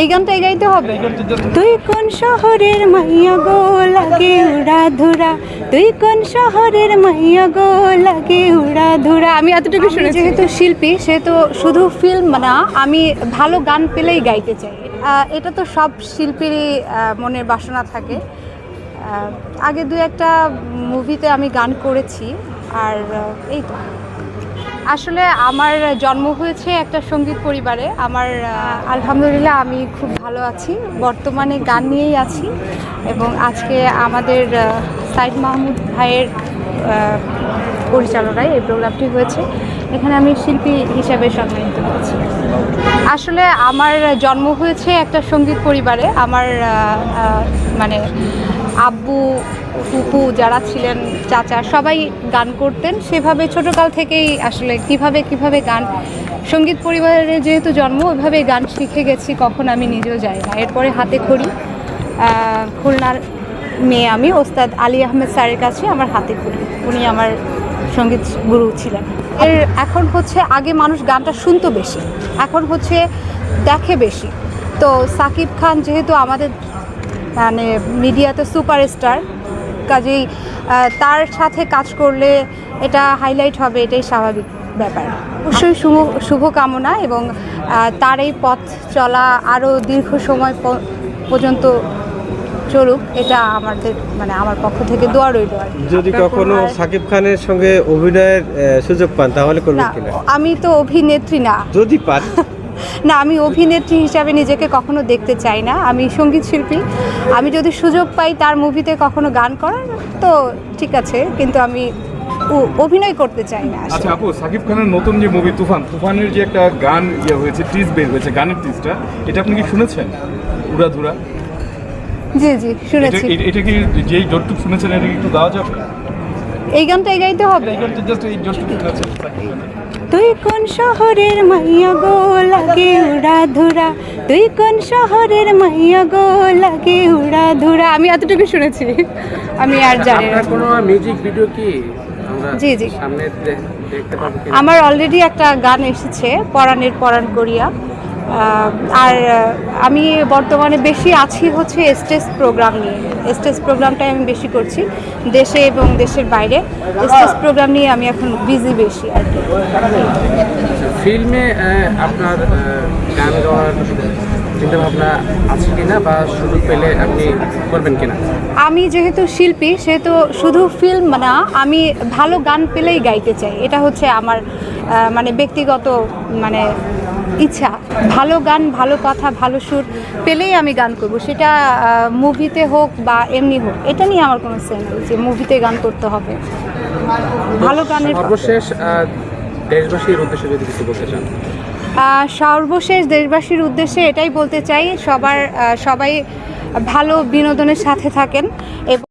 এই গানটা এই গাইতে হবে তুই কোন শহরের মাইয়া গো লাগে উড়া ধুরা। তুই কোন শহরের মাইয়া গো লাগে উড়া ধুরা। আমি এতটুকু শুনে যেহেতু শিল্পী সেহেতু শুধু ফিল্ম না আমি ভালো গান পেলেই গাইতে চাই। এটা তো সব শিল্পীরই মনের বাসনা থাকে। আগে দু একটা মুভিতে আমি গান করেছি আর এই তো। আসলে আমার জন্ম হয়েছে একটা সংগীত পরিবারে। আমার আলহামদুলিল্লাহ আমি খুব ভালো আছি। বর্তমানে গান নিয়েই আছি এবং আজকে আমাদের সাইদ মাহমুদ ভাইয়ের পরিচালনায় এই প্রোগ্রামটি হয়েছে। এখানে আমি শিল্পী হিসাবে সম্মানিত হয়েছি আসলে আমার জন্ম হয়েছে একটা সংগীত পরিবারে। আমার মানে আব্বু ফুপু যারা ছিলেন, চাচা সবাই গান করতেন। সেভাবে ছোটকাল থেকেই আসলে কীভাবে কীভাবে গান, সংগীত পরিবারে যেহেতু জন্ম, ওইভাবে গান শিখে গেছি, কখন আমি নিজেও যাই না। এরপরে হাতে খড়ি খুলনার মেয়ে আমি, ওস্তাদ আলী আহমেদ স্যারের কাছে আমার হাতে খড়ি। উনি আমার সংগীত গুরু ছিলেন। এর এখন হচ্ছে আগে মানুষ গানটা শুনতো বেশি, এখন হচ্ছে দেখে বেশি। তো সাকিব খান যেহেতু আমাদের মানে মিডিয়াতে সুপারস্টার। কাজেই তার সাথে কাজ করলে এটা হাইলাইট হবে এটাই স্বাভাবিক ব্যাপার। অবশ্যই শুভ শুভকামনা এবং তার এই পথ চলা আরও দীর্ঘ সময় প- পর্যন্ত চলুক এটা আমাদের মানে আমার পক্ষ থেকে দোয়া রইল যদি কখনো সাকিব খানের সঙ্গে অভিনয়ের সুযোগ পান তাহলে করবেন না কিনা? আমি তো অভিনেত্রী না। যদি পান। না আমি অভিনেত্রী হিসাবে নিজেকে কখনো দেখতে চাই না। আমি সংগীত শিল্পী। আমি যদি সুযোগ পাই তার মুভিতে কখনো গান করার তো ঠিক আছে কিন্তু আমি অভিনয় করতে চাই না। আচ্ছা আপু সাকিব খানের নতুন যে মুভি তুফান তুফানের যে একটা গান ইয়ে হয়েছে টিজ বের হয়েছে গানের টিজটা এটা আপনি কি শুনেছেন? উড়াধুরা জি জি শুনেছি। এটা- এটা কি যেই যতটুকু শুনেছেন এটা কি একটু গাওয়া যাবে? এই গানটা এই গাইতে হবে। তুই কোন শহরের মাইয়া গো লাগে উড়া ধুরা? তুই কোন শহরের মাইয়া গো লাগে উড়া ধুরা? আমি এতটুকু শুনেছি। আমি আর জানি না। কোনো মিউজিক ভিডিও কি জি, জি। সামনে দেখতে পাবো আমার অলরেডি একটা গান এসেছে পরাণের পরাণ করিয়া। আর আমি বর্তমানে বেশি আছি হচ্ছে স্টেজ প্রোগ্রাম নিয়ে। স্টেজ প্রোগ্রামটাই আমি বেশি করছি দেশে এবং দেশের বাইরে। স্টেজ প্রোগ্রাম নিয়ে আমি এখন বিজি বেশি আর কি। ফিল্মে আপনার গান গাওয়ার আছে কিনা বা সুযোগ পেলে আপনি করবেন কিনা? আমি যেহেতু শিল্পী সেহেতু শুধু ফিল্ম না আমি ভালো গান পেলেই গাইতে চাই। এটা হচ্ছে আমার মানে ব্যক্তিগত মানে ইচ্ছা ভালো গান ভালো কথা ভালো সুর পেলেই আমি গান করব। সেটা মুভিতে হোক বা এমনি হোক এটা নিয়ে আমার কোনো সেন্স নেই যে মুভিতে গান করতে হবে। ভালো গানের সর্বশেষ দেশবাসীর উদ্দেশ্যে যদি কিছু বলতে চান। সর্বশেষ দেশবাসীর উদ্দেশ্যে এটাই বলতে চাই সবার সবাই ভালো বিনোদনের সাথে থাকেন। এবং